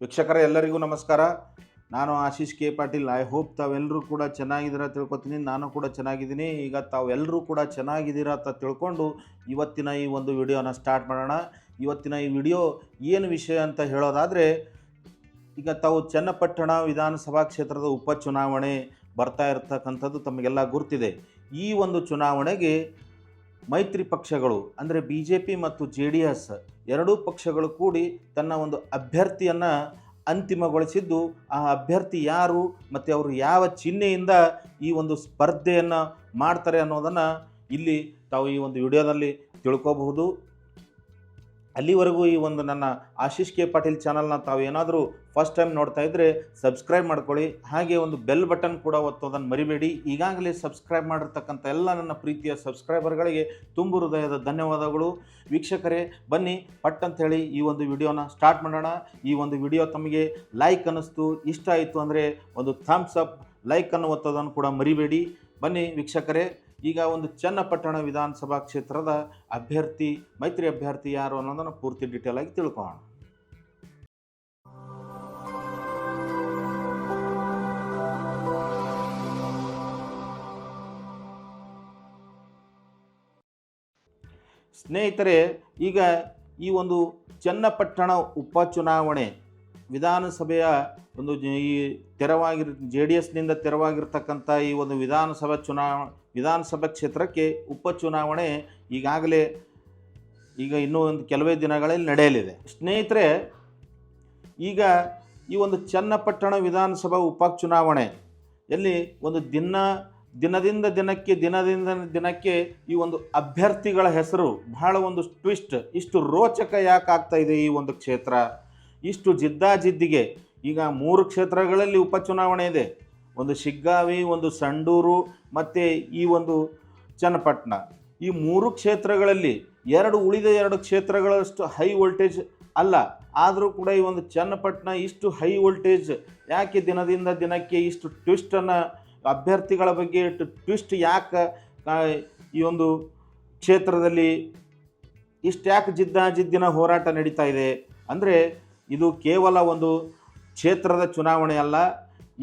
ವೀಕ್ಷಕರ, ಎಲ್ಲರಿಗೂ ನಮಸ್ಕಾರ. ನಾನು Ashish K. Patil. I hope ತಾವೆಲ್ಲರೂ ಕೂಡ ಚೆನ್ನಾಗಿದ್ದೀರಾ ತಿಳ್ಕೊತೀನಿ. ನಾನು ಕೂಡ ಚೆನ್ನಾಗಿದ್ದೀನಿ. ಈಗ ತಾವೆಲ್ಲರೂ ಕೂಡ ಚೆನ್ನಾಗಿದ್ದೀರಾ ಅಂತ ತಿಳ್ಕೊಂಡು ಇವತ್ತಿನ ಈ ಒಂದು ವಿಡಿಯೋನ ಸ್ಟಾರ್ಟ್ ಮಾಡೋಣ. ಇವತ್ತಿನ ಈ ವಿಡಿಯೋ ಏನು ವಿಷಯ ಅಂತ ಹೇಳೋದಾದರೆ, ಈಗ ತಾವು ಚನ್ನಪಟ್ಟಣ ವಿಧಾನಸಭಾ ಕ್ಷೇತ್ರದ ಉಪಚುನಾವಣೆ ಬರ್ತಾ ಇರತಕ್ಕಂಥದ್ದು ತಮಗೆಲ್ಲ ಗುರ್ತಿದೆ. ಈ ಒಂದು ಚುನಾವಣೆಗೆ ಮೈತ್ರಿ ಪಕ್ಷಗಳು, ಅಂದರೆ ಬಿ ಜೆ ಪಿ ಮತ್ತು ಜೆ ಡಿ ಎಸ್ ಎರಡೂ ಪಕ್ಷಗಳು ಕೂಡಿ ತನ್ನ ಒಂದು ಅಭ್ಯರ್ಥಿಯನ್ನು ಅಂತಿಮಗೊಳಿಸಿದ್ದು, ಆ ಅಭ್ಯರ್ಥಿ ಯಾರು ಮತ್ತು ಅವರು ಯಾವ ಚಿಹ್ನೆಯಿಂದ ಈ ಒಂದು ಸ್ಪರ್ಧೆಯನ್ನು ಮಾಡ್ತಾರೆ ಅನ್ನೋದನ್ನು ಇಲ್ಲಿ ತಾವು ಈ ಒಂದು ವಿಡಿಯೋದಲ್ಲಿ ತಿಳ್ಕೋಬಹುದು. ಅಲ್ಲಿವರೆಗೂ ಈ ಒಂದು ನನ್ನ ಆಶೀಶ್ ಕೆ ಪಾಟೀಲ್ ಚಾನಲ್ನ ತಾವು ಏನಾದರೂ ಫಸ್ಟ್ ಟೈಮ್ ನೋಡ್ತಾ ಇದ್ದರೆ ಸಬ್ಸ್ಕ್ರೈಬ್ ಮಾಡ್ಕೊಳ್ಳಿ. ಹಾಗೆ ಒಂದು ಬೆಲ್ ಬಟನ್ ಕೂಡ ಒತ್ತೋದನ್ನು ಮರಿಬೇಡಿ. ಈಗಾಗಲೇ ಸಬ್ಸ್ಕ್ರೈಬ್ ಮಾಡಿರ್ತಕ್ಕಂಥ ಎಲ್ಲ ನನ್ನ ಪ್ರೀತಿಯ ಸಬ್ಸ್ಕ್ರೈಬರ್ಗಳಿಗೆ ತುಂಬು ಹೃದಯದ ಧನ್ಯವಾದಗಳು. ವೀಕ್ಷಕರೇ, ಬನ್ನಿ, ಪಟ್ ಹೇಳಿ ಈ ಒಂದು ವಿಡಿಯೋನ ಸ್ಟಾರ್ಟ್ ಮಾಡೋಣ. ಈ ಒಂದು ವಿಡಿಯೋ ತಮಗೆ ಲೈಕ್ ಅನ್ನಿಸ್ತು, ಇಷ್ಟ ಆಯಿತು ಅಂದರೆ ಒಂದು ಥಮ್ಸ್ ಅಪ್ ಲೈಕ್ ಅನ್ನು ಒತ್ತೋದನ್ನು ಕೂಡ ಮರಿಬೇಡಿ. ಬನ್ನಿ ವೀಕ್ಷಕರೇ, ಈಗ ಒಂದು ಚನ್ನಪಟ್ಟಣ ವಿಧಾನಸಭಾ ಕ್ಷೇತ್ರದ ಅಭ್ಯರ್ಥಿ, ಮೈತ್ರಿ ಅಭ್ಯರ್ಥಿ ಯಾರು ಅನ್ನೋದನ್ನು ಪೂರ್ತಿ ಡೀಟೇಲ್ ಆಗಿ ತಿಳ್ಕೊಳ್ಳೋಣ. ಸ್ನೇಹಿತರೆ, ಈಗ ಈ ಒಂದು ಚನ್ನಪಟ್ಟಣ ಉಪಚುನಾವಣೆ ವಿಧಾನಸಭೆಯ ಒಂದು ಈ ತೆರವಾಗಿರ್, ಜೆ ಡಿ ಎಸ್ನಿಂದ ತೆರವಾಗಿರ್ತಕ್ಕಂಥ ಈ ಒಂದು ವಿಧಾನಸಭಾ ಚುನಾವ, ವಿಧಾನಸಭಾ ಕ್ಷೇತ್ರಕ್ಕೆ ಉಪಚುನಾವಣೆ ಈಗಾಗಲೇ ಈಗ ಇನ್ನೂ ಒಂದು ಕೆಲವೇ ದಿನಗಳಲ್ಲಿ ನಡೆಯಲಿದೆ. ಸ್ನೇಹಿತರೆ, ಈಗ ಈ ಒಂದು ಚನ್ನಪಟ್ಟಣ ವಿಧಾನಸಭಾ ಉಪಚುನಾವಣೆ ಎಲ್ಲಿ ಒಂದು ದಿನ ದಿನದಿಂದ ದಿನಕ್ಕೆ ದಿನದಿಂದ ದಿನಕ್ಕೆ ಈ ಒಂದು ಅಭ್ಯರ್ಥಿಗಳ ಹೆಸರು ಬಹಳ ಒಂದು ಟ್ವಿಸ್ಟ್ ಇಷ್ಟು ರೋಚಕ ಯಾಕಾಗ್ತಾ ಇದೆ ಈ ಒಂದು ಕ್ಷೇತ್ರ? ಇಷ್ಟು ಜಿದ್ದಾಜಿದ್ದಿಗೆ ಈಗ ಮೂರು ಕ್ಷೇತ್ರಗಳಲ್ಲಿ ಉಪಚುನಾವಣೆ ಇದೆ. ಒಂದು ಶಿಗ್ಗಾವಿ, ಒಂದು ಸಂಡೂರು, ಮತ್ತು ಈ ಒಂದು ಚನ್ನಪಟ್ಟಣ. ಈ ಮೂರು ಕ್ಷೇತ್ರಗಳಲ್ಲಿ ಎರಡು ಉಳಿದ ಎರಡು ಕ್ಷೇತ್ರಗಳಷ್ಟು ಹೈ ವೋಲ್ಟೇಜ್ ಅಲ್ಲ. ಆದರೂ ಕೂಡ ಈ ಒಂದು ಚನ್ನಪಟ್ಟಣ ಇಷ್ಟು ಹೈ ವೋಲ್ಟೇಜ್ ಯಾಕೆ ದಿನದಿಂದ ದಿನಕ್ಕೆ ಇಷ್ಟು ಟ್ವಿಸ್ಟನ್ನು ಅಭ್ಯರ್ಥಿಗಳ ಬಗ್ಗೆ ಟ್ವಿಸ್ಟ್ ಯಾಕೆ ಈ ಒಂದು ಕ್ಷೇತ್ರದಲ್ಲಿ ಇಷ್ಟು ಯಾಕೆ ಜಿದ್ದಾಜಿದ್ದಿನ ಹೋರಾಟ ನಡೀತಾ ಇದೆ? ಅಂದರೆ ಇದು ಕೇವಲ ಒಂದು ಕ್ಷೇತ್ರದ ಚುನಾವಣೆ ಅಲ್ಲ,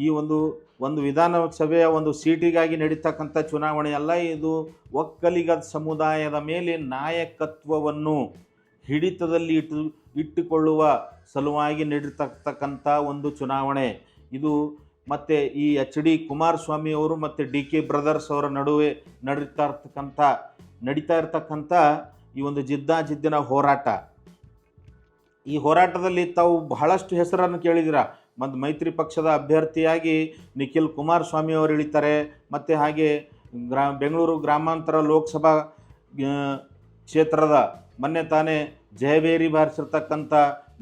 ಈ ಒಂದು ಒಂದು ವಿಧಾನಸಭೆಯ ಒಂದು ಸೀಟಿಗಾಗಿ ನಡೀತಕ್ಕಂಥ ಚುನಾವಣೆ ಅಲ್ಲ, ಇದು ಒಕ್ಕಲಿಗ ಸಮುದಾಯದ ಮೇಲೆ ನಾಯಕತ್ವವನ್ನು ಹಿಡಿತದಲ್ಲಿ ಇಟ್ಟು, ಇಟ್ಟುಕೊಳ್ಳುವ ಸಲುವಾಗಿ ನಡೀತಕ್ಕಂಥ ಒಂದು ಚುನಾವಣೆ. ಇದು ಮತ್ತು ಈ ಎಚ್ ಡಿ ಕುಮಾರಸ್ವಾಮಿ ಅವರು ಮತ್ತು ಡಿ ಕೆ ಬ್ರದರ್ಸ್ ಅವರ ನಡುವೆ ನಡೀತಾ ಇರ್ತಕ್ಕಂಥ ನಡೀತಾ ಇರ್ತಕ್ಕಂಥ ಈ ಒಂದು ಜಿದ್ದಾಜಿದ್ದಿನ ಹೋರಾಟ. ಈ ಹೋರಾಟದಲ್ಲಿ ತಾವು ಬಹಳಷ್ಟು ಹೆಸರನ್ನು ಕೇಳಿದಿರ ಮತ್ತು ಮೈತ್ರಿ ಪಕ್ಷದ ಅಭ್ಯರ್ಥಿಯಾಗಿ ನಿಖಿಲ್ ಕುಮಾರಸ್ವಾಮಿ ಅವರು ಇಳಿತಾರೆ. ಮತ್ತು ಹಾಗೆ ಗ್ರಾ, ಬೆಂಗಳೂರು ಗ್ರಾಮಾಂತರ ಲೋಕಸಭಾ ಕ್ಷೇತ್ರದ ಮೊನ್ನೆ ತಾನೇ ಜಯಬೇರಿ ಬಾರಿಸಿರ್ತಕ್ಕಂಥ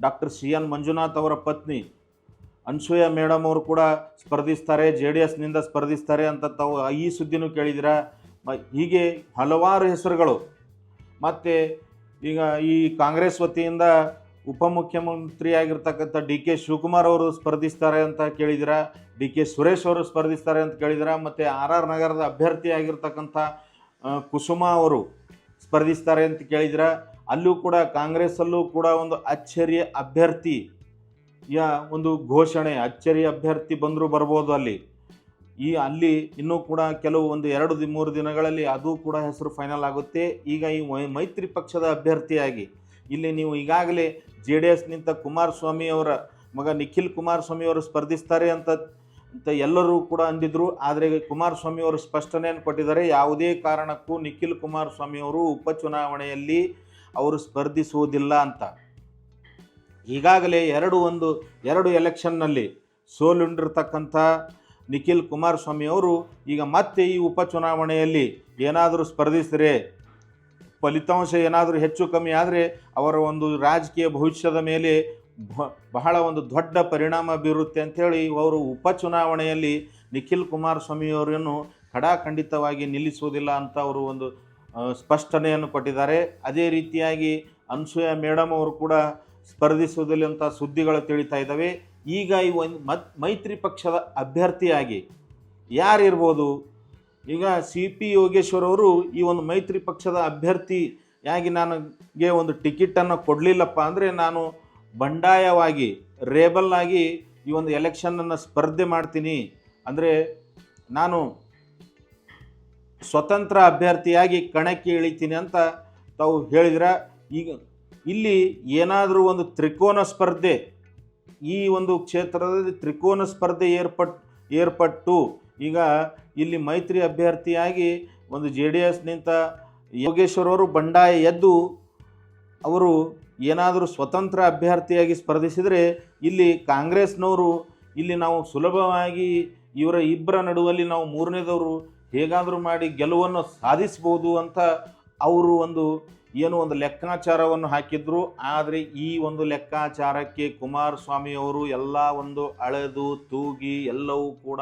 ಡಾಕ್ಟರ್ ಸಿ ಎನ್ ಮಂಜುನಾಥ್ ಅವರ ಪತ್ನಿ ಅನ್ಸೂಯ ಮೇಡಮ್ ಅವರು ಕೂಡ ಸ್ಪರ್ಧಿಸ್ತಾರೆ, ಜೆ ಡಿ ಎಸ್ನಿಂದ ಸ್ಪರ್ಧಿಸ್ತಾರೆ ಅಂತ ತಾವು ಈ ಸುದ್ದಿನೂ ಕೇಳಿದಿರ. ಹೀಗೆ ಹಲವಾರು ಹೆಸರುಗಳು. ಮತ್ತು ಈಗ ಈ ಕಾಂಗ್ರೆಸ್ ವತಿಯಿಂದ ಉಪಮುಖ್ಯಮಂತ್ರಿಯಾಗಿರ್ತಕ್ಕಂಥ ಡಿ ಕೆ ಶಿವಕುಮಾರ್ ಅವರು ಸ್ಪರ್ಧಿಸ್ತಾರೆ ಅಂತ ಕೇಳಿದಿರ. ಡಿ ಕೆ ಸುರೇಶ್ ಅವರು ಸ್ಪರ್ಧಿಸ್ತಾರೆ ಅಂತ ಕೇಳಿದಿರ. ಮತ್ತು ಆರ್ ಆರ್ ನಗರದ ಅಭ್ಯರ್ಥಿ ಆಗಿರ್ತಕ್ಕಂಥ ಕುಸುಮಾ ಅವರು ಸ್ಪರ್ಧಿಸ್ತಾರೆ ಅಂತ ಕೇಳಿದಿರ. ಅಲ್ಲೂ ಕೂಡ ಕಾಂಗ್ರೆಸ್ಸಲ್ಲೂ ಕೂಡ ಒಂದು ಅಚ್ಚರಿಯ ಅಭ್ಯರ್ಥಿ ಯಾ ಒಂದು ಘೋಷಣೆ ಅಚ್ಚರಿ ಅಭ್ಯರ್ಥಿ ಬಂದರೂ ಬರ್ಬೋದು ಅಲ್ಲಿ. ಈ ಅಲ್ಲಿ ಇನ್ನೂ ಕೂಡ ಕೆಲವು ಒಂದು ಎರಡು ಮೂರು ದಿನಗಳಲ್ಲಿ ಅದು ಕೂಡ ಹೆಸರು ಫೈನಲ್ ಆಗುತ್ತೆ. ಈಗ ಈ ಮೈತ್ರಿ ಪಕ್ಷದ ಅಭ್ಯರ್ಥಿಯಾಗಿ ಇಲ್ಲಿ ನೀವು ಈಗಾಗಲೇ ಜೆ ಡಿ ಎಸ್ನಿಂದ ಕುಮಾರಸ್ವಾಮಿ ಅವರ ಮಗ ನಿಖಿಲ್ ಕುಮಾರಸ್ವಾಮಿ ಅವರು ಸ್ಪರ್ಧಿಸ್ತಾರೆ ಅಂತ ಅಂತ ಎಲ್ಲರೂ ಕೂಡ ಅಂದಿದ್ರು. ಆದರೆ ಕುಮಾರಸ್ವಾಮಿ ಅವರು ಸ್ಪಷ್ಟನೆಯನ್ನು ಕೊಟ್ಟಿದ್ದಾರೆ. ಯಾವುದೇ ಕಾರಣಕ್ಕೂ ನಿಖಿಲ್ ಕುಮಾರಸ್ವಾಮಿ ಅವರು ಉಪಚುನಾವಣೆಯಲ್ಲಿ ಅವರು ಸ್ಪರ್ಧಿಸುವುದಿಲ್ಲ ಅಂತ. ಈಗಾಗಲೇ ಎರಡು ಒಂದು, ಎರಡು ಎಲೆಕ್ಷನ್ನಲ್ಲಿ ಸೋಲುಂಡಿರ್ತಕ್ಕಂಥ ನಿಖಿಲ್ ಕುಮಾರಸ್ವಾಮಿ ಅವರು ಈಗ ಮತ್ತೆ ಈ ಉಪಚುನಾವಣೆಯಲ್ಲಿ ಏನಾದರೂ ಸ್ಪರ್ಧಿಸಿದರೆ, ಫಲಿತಾಂಶ ಏನಾದರೂ ಹೆಚ್ಚು ಕಮ್ಮಿ ಆದರೆ ಅವರ ಒಂದು ರಾಜಕೀಯ ಭವಿಷ್ಯದ ಮೇಲೆ ಬಹಳ ಒಂದು ದೊಡ್ಡ ಪರಿಣಾಮ ಬೀರುತ್ತೆ ಅಂಥೇಳಿ ಅವರು ಉಪಚುನಾವಣೆಯಲ್ಲಿ ನಿಖಿಲ್ ಕುಮಾರಸ್ವಾಮಿಯವರನ್ನು ಖಡಾಖಂಡಿತವಾಗಿ ನಿಲ್ಲಿಸುವುದಿಲ್ಲ ಅಂತ ಅವರು ಒಂದು ಸ್ಪಷ್ಟನೆಯನ್ನು ಕೊಟ್ಟಿದ್ದಾರೆ. ಅದೇ ರೀತಿಯಾಗಿ ಅನ್ಸೂಯ ಮೇಡಮ್ ಅವರು ಕೂಡ ಸ್ಪರ್ಧಿಸುವುದಿಲ್ಲ ಸುದ್ದಿಗಳು ತಿಳಿತಾ ಇದ್ದಾವೆ. ಈಗ ಈ ಒಂದು ಮತ್, ಮೈತ್ರಿ ಪಕ್ಷದ ಅಭ್ಯರ್ಥಿಯಾಗಿ ಯಾರಿರ್ಬೋದು? ಈಗ ಸಿ ಪಿ ಯೋಗೇಶ್ವರ್ ಅವರು ಈ ಒಂದು ಮೈತ್ರಿ ಪಕ್ಷದ ಅಭ್ಯರ್ಥಿಯಾಗಿ ನನಗೆ ಒಂದು ಟಿಕೆಟನ್ನು ಕೊಡಲಿಲ್ಲಪ್ಪ ಅಂದರೆ ನಾನು ಬಂಡಾಯವಾಗಿ ರೇಬಲ್ ಆಗಿ ಈ ಒಂದು ಎಲೆಕ್ಷನನ್ನು ಸ್ಪರ್ಧೆ ಮಾಡ್ತೀನಿ. ಅಂದರೆ ನಾನು ಸ್ವತಂತ್ರ ಅಭ್ಯರ್ಥಿಯಾಗಿ ಕಣಕ್ಕೆ ಇಳಿತೀನಿ ಅಂತ ತಾವು ಹೇಳಿದ್ರೆ? ಈಗ ಇಲ್ಲಿ ಏನಾದರೂ ಒಂದು ತ್ರಿಕೋನ ಸ್ಪರ್ಧೆ, ಈ ಒಂದು ಕ್ಷೇತ್ರದಲ್ಲಿ ತ್ರಿಕೋನ ಸ್ಪರ್ಧೆ ಏರ್ಪಟ್, ಏರ್ಪಟ್ಟು, ಈಗ ಇಲ್ಲಿ ಮೈತ್ರಿ ಅಭ್ಯರ್ಥಿಯಾಗಿ ಒಂದು ಜೆ ಡಿ ಎಸ್ನಿಂದ ಯೋಗೇಶ್ವರವರು ಬಂಡಾಯ ಎದ್ದು ಅವರು ಏನಾದರೂ ಸ್ವತಂತ್ರ ಅಭ್ಯರ್ಥಿಯಾಗಿ ಸ್ಪರ್ಧಿಸಿದರೆ ಇಲ್ಲಿ ಕಾಂಗ್ರೆಸ್ನವರು ಇಲ್ಲಿ ನಾವು ಸುಲಭವಾಗಿ ಇವರ ಇಬ್ಬರ ನಡುವಲ್ಲಿ ನಾವು ಮೂರನೇದವರು ಹೇಗಾದರೂ ಮಾಡಿ ಗೆಲುವನ್ನು ಸಾಧಿಸ್ಬೋದು ಅಂತ ಅವರು ಒಂದು ಏನು ಒಂದು ಲೆಕ್ಕಾಚಾರವನ್ನು ಹಾಕಿದ್ರು, ಆದರೆ ಈ ಒಂದು ಲೆಕ್ಕಾಚಾರಕ್ಕೆ ಕುಮಾರಸ್ವಾಮಿಯವರು ಎಲ್ಲ ಒಂದು ಅಳೆದು ತೂಗಿ ಎಲ್ಲವೂ ಕೂಡ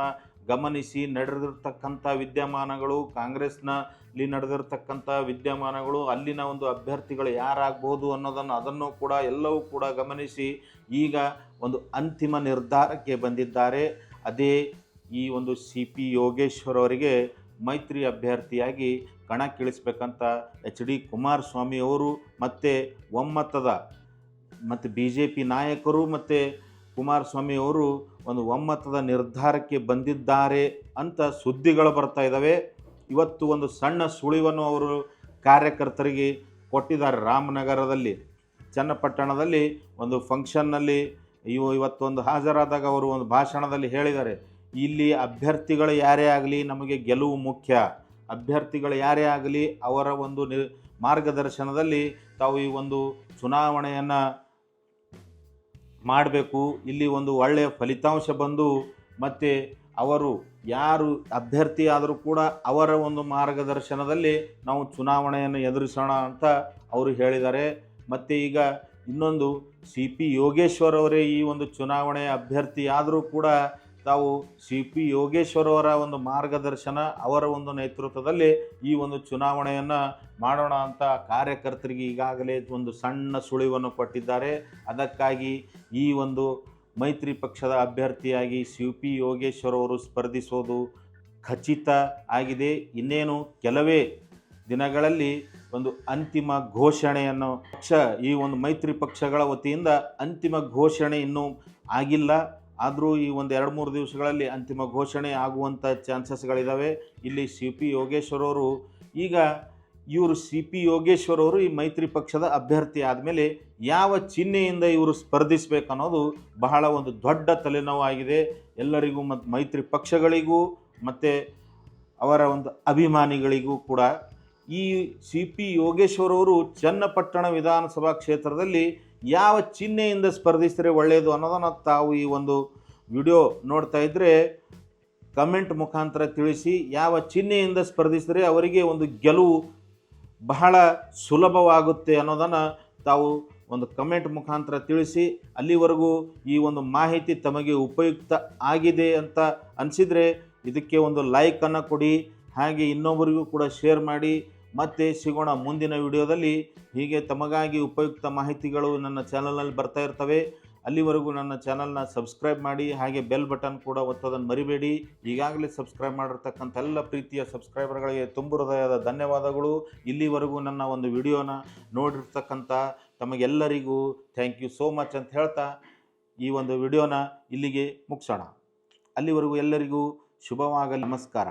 ಗಮನಿಸಿ ನಡೆದಿರ್ತಕ್ಕಂಥ ವಿದ್ಯಮಾನಗಳು, ಕಾಂಗ್ರೆಸ್ನಲ್ಲಿ ನಡೆದಿರ್ತಕ್ಕಂಥ ವಿದ್ಯಮಾನಗಳು, ಅಲ್ಲಿನ ಒಂದು ಅಭ್ಯರ್ಥಿಗಳು ಯಾರಾಗ್ಬೋದು ಅನ್ನೋದನ್ನು ಅದನ್ನು ಕೂಡ ಎಲ್ಲವೂ ಕೂಡ ಗಮನಿಸಿ ಈಗ ಒಂದು ಅಂತಿಮ ನಿರ್ಧಾರಕ್ಕೆ ಬಂದಿದ್ದಾರೆ. ಅದೇ ಈ ಒಂದು ಸಿ ಪಿ ಯೋಗೇಶ್ವರ್ ಅವರಿಗೆ ಮೈತ್ರಿ ಅಭ್ಯರ್ಥಿಯಾಗಿ ಕಣಕ್ಕಿಳಿಸ್ಬೇಕಂತ ಎಚ್ ಡಿ ಕುಮಾರಸ್ವಾಮಿ ಅವರು ಮತ್ತು ಒಮ್ಮತದ ಮತ್ತು ಬಿ ಜೆ ಪಿ ನಾಯಕರು ಮತ್ತು ಕುಮಾರಸ್ವಾಮಿ ಅವರು ಒಂದು ಒಮ್ಮತದ ನಿರ್ಧಾರಕ್ಕೆ ಬಂದಿದ್ದಾರೆ ಅಂತ ಸುದ್ದಿಗಳು ಬರ್ತಾ ಇದ್ದಾವೆ ಇವತ್ತು ಒಂದು ಸಣ್ಣ ಸುಳಿವನ್ನು ಅವರು ಕಾರ್ಯಕರ್ತರಿಗೆ ಕೊಟ್ಟಿದ್ದಾರೆ ರಾಮನಗರದಲ್ಲಿ. ಚನ್ನಪಟ್ಟಣದಲ್ಲಿ ಒಂದು ಫಂಕ್ಷನ್ನಲ್ಲಿ ಇವು ಇವತ್ತೊಂದು ಹಾಜರಾದಾಗ ಅವರು ಒಂದು ಭಾಷಣದಲ್ಲಿ ಹೇಳಿದ್ದಾರೆ. ಇಲ್ಲಿ ಅಭ್ಯರ್ಥಿಗಳು ಯಾರೇ ಆಗಲಿ ನಮಗೆ ಗೆಲುವು ಮುಖ್ಯ. ಅಭ್ಯರ್ಥಿಗಳು ಯಾರೇ ಆಗಲಿ ಅವರ ಒಂದು ನಿ, ಮಾರ್ಗದರ್ಶನದಲ್ಲಿ ತಾವು ಈ ಒಂದು ಚುನಾವಣೆಯನ್ನು ಮಾಡಬೇಕು. ಇಲ್ಲಿ ಒಂದು ಒಳ್ಳೆಯ ಫಲಿತಾಂಶ ಬಂದು ಮತ್ತು ಅವರು ಯಾರು ಅಭ್ಯರ್ಥಿ ಆದರೂ ಕೂಡ ಅವರ ಒಂದು ಮಾರ್ಗದರ್ಶನದಲ್ಲಿ ನಾವು ಚುನಾವಣೆಯನ್ನು ಎದುರಿಸೋಣ ಅಂತ ಅವರು ಹೇಳಿದ್ದಾರೆ. ಮತ್ತು ಈಗ ಇನ್ನೊಂದು ಸಿ ಪಿ ಯೋಗೇಶ್ವರ್ ಅವರೇ ಈ ಒಂದು ಚುನಾವಣೆ ಅಭ್ಯರ್ಥಿ ಆದರೂ ಕೂಡ ತಾವು ಸಿ ಪಿ ಯೋಗೇಶ್ವರ್ ಅವರ ಒಂದು ಮಾರ್ಗದರ್ಶನ, ಅವರ ಒಂದು ನೇತೃತ್ವದಲ್ಲಿ ಈ ಒಂದು ಚುನಾವಣೆಯನ್ನು ಮಾಡೋಣ ಅಂತ ಕಾರ್ಯಕರ್ತರಿಗೆ ಈಗಾಗಲೇ ಒಂದು ಸಣ್ಣ ಸುಳಿವನ್ನು ಕೊಟ್ಟಿದ್ದಾರೆ. ಅದಕ್ಕಾಗಿ ಈ ಒಂದು ಮೈತ್ರಿ ಪಕ್ಷದ ಅಭ್ಯರ್ಥಿಯಾಗಿ ಸಿ ಪಿ ಯೋಗೇಶ್ವರ್ ಅವರು ಸ್ಪರ್ಧಿಸೋದು ಖಚಿತ ಆಗಿದೆ. ಇನ್ನೇನು ಕೆಲವೇ ದಿನಗಳಲ್ಲಿ ಒಂದು ಅಂತಿಮ ಘೋಷಣೆಯನ್ನು ಪಕ್ಷ, ಈ ಒಂದು ಮೈತ್ರಿ ಪಕ್ಷಗಳ ವತಿಯಿಂದ ಅಂತಿಮ ಘೋಷಣೆ ಇನ್ನೂ ಆಗಿಲ್ಲ. ಆದರೂ ಈ ಒಂದು ಎರಡು ಮೂರು ದಿವಸಗಳಲ್ಲಿ ಅಂತಿಮ ಘೋಷಣೆ ಆಗುವಂಥ ಚಾನ್ಸಸ್ಗಳಿದ್ದಾವೆ ಇಲ್ಲಿ ಸಿ ಪಿ ಯೋಗೇಶ್ವರವರು ಈಗ ಇವರು ಸಿ ಪಿ ಯೋಗೇಶ್ವರವರು ಈ ಮೈತ್ರಿ ಪಕ್ಷದ ಅಭ್ಯರ್ಥಿ ಆದಮೇಲೆ ಯಾವ ಚಿಹ್ನೆಯಿಂದ ಇವರು ಸ್ಪರ್ಧಿಸಬೇಕು ಅನ್ನೋದು ಬಹಳ ಒಂದು ದೊಡ್ಡ ತಲೆನೋವಾಗಿದೆ ಎಲ್ಲರಿಗೂ ಮತ್ತು ಮೈತ್ರಿ ಪಕ್ಷಗಳಿಗೂ ಮತ್ತು ಅವರ ಒಂದು ಅಭಿಮಾನಿಗಳಿಗೂ ಕೂಡ ಈ ಸಿ ಪಿ ಯೋಗೇಶ್ವರವರು ಚನ್ನಪಟ್ಟಣ ವಿಧಾನಸಭಾ ಕ್ಷೇತ್ರದಲ್ಲಿ ಯಾವ ಚಿಹ್ನೆಯಿಂದ ಸ್ಪರ್ಧಿಸಿದರೆ ಒಳ್ಳೆಯದು ಅನ್ನೋದನ್ನು ತಾವು ಈ ಒಂದು ವಿಡಿಯೋ ನೋಡ್ತಾ ಇದ್ದರೆ ಕಮೆಂಟ್ ಮುಖಾಂತರ ತಿಳಿಸಿ ಯಾವ ಚಿಹ್ನೆಯಿಂದ ಸ್ಪರ್ಧಿಸಿದರೆ ಅವರಿಗೆ ಒಂದು ಗೆಲುವು ಬಹಳ ಸುಲಭವಾಗುತ್ತೆ ಅನ್ನೋದನ್ನು ತಾವು ಒಂದು ಕಮೆಂಟ್ ಮುಖಾಂತರ ತಿಳಿಸಿ ಅಲ್ಲಿವರೆಗೂ ಈ ಒಂದು ಮಾಹಿತಿ ತಮಗೆ ಉಪಯುಕ್ತ ಆಗಿದೆ ಅಂತ ಅನಿಸಿದರೆ ಇದಕ್ಕೆ ಒಂದು ಲೈಕನ್ನು ಕೊಡಿ, ಹಾಗೆ ಇನ್ನೊಬ್ಬರಿಗೂ ಕೂಡ ಶೇರ್ ಮಾಡಿ ಮತ್ತೆ ಸಿಗೋಣ ಮುಂದಿನ ವಿಡಿಯೋದಲ್ಲಿ. ಹೀಗೆ ತಮಗಾಗಿ ಉಪಯುಕ್ತ ಮಾಹಿತಿಗಳು ನನ್ನ ಚಾನಲ್ನಲ್ಲಿ ಬರ್ತಾ ಇರ್ತವೆ. ಅಲ್ಲಿವರೆಗೂ ನನ್ನ ಚಾನಲ್ನ ಸಬ್ಸ್ಕ್ರೈಬ್ ಮಾಡಿ, ಹಾಗೆ ಬೆಲ್ ಬಟನ್ ಕೂಡ ಒತ್ತೋದನ್ನು ಮರಿಬೇಡಿ. ಈಗಾಗಲೇ ಸಬ್ಸ್ಕ್ರೈಬ್ ಮಾಡಿರ್ತಕ್ಕಂಥ ಎಲ್ಲ ಪ್ರೀತಿಯ ಸಬ್ಸ್ಕ್ರೈಬರ್ಗಳಿಗೆ ತುಂಬು ಹೃದಯದ ಧನ್ಯವಾದಗಳು. ಇಲ್ಲಿವರೆಗೂ ನನ್ನ ಒಂದು ವಿಡಿಯೋನ ನೋಡಿರ್ತಕ್ಕಂಥ ತಮಗೆಲ್ಲರಿಗೂ ಥ್ಯಾಂಕ್ ಯು ಸೋ ಮಚ್ ಅಂತ ಹೇಳ್ತಾ ಈ ಒಂದು ವಿಡಿಯೋನ ಇಲ್ಲಿಗೆ ಮುಗಿಸೋಣ. ಅಲ್ಲಿವರೆಗೂ ಎಲ್ಲರಿಗೂ ಶುಭವಾಗಲಿ, ನಮಸ್ಕಾರ.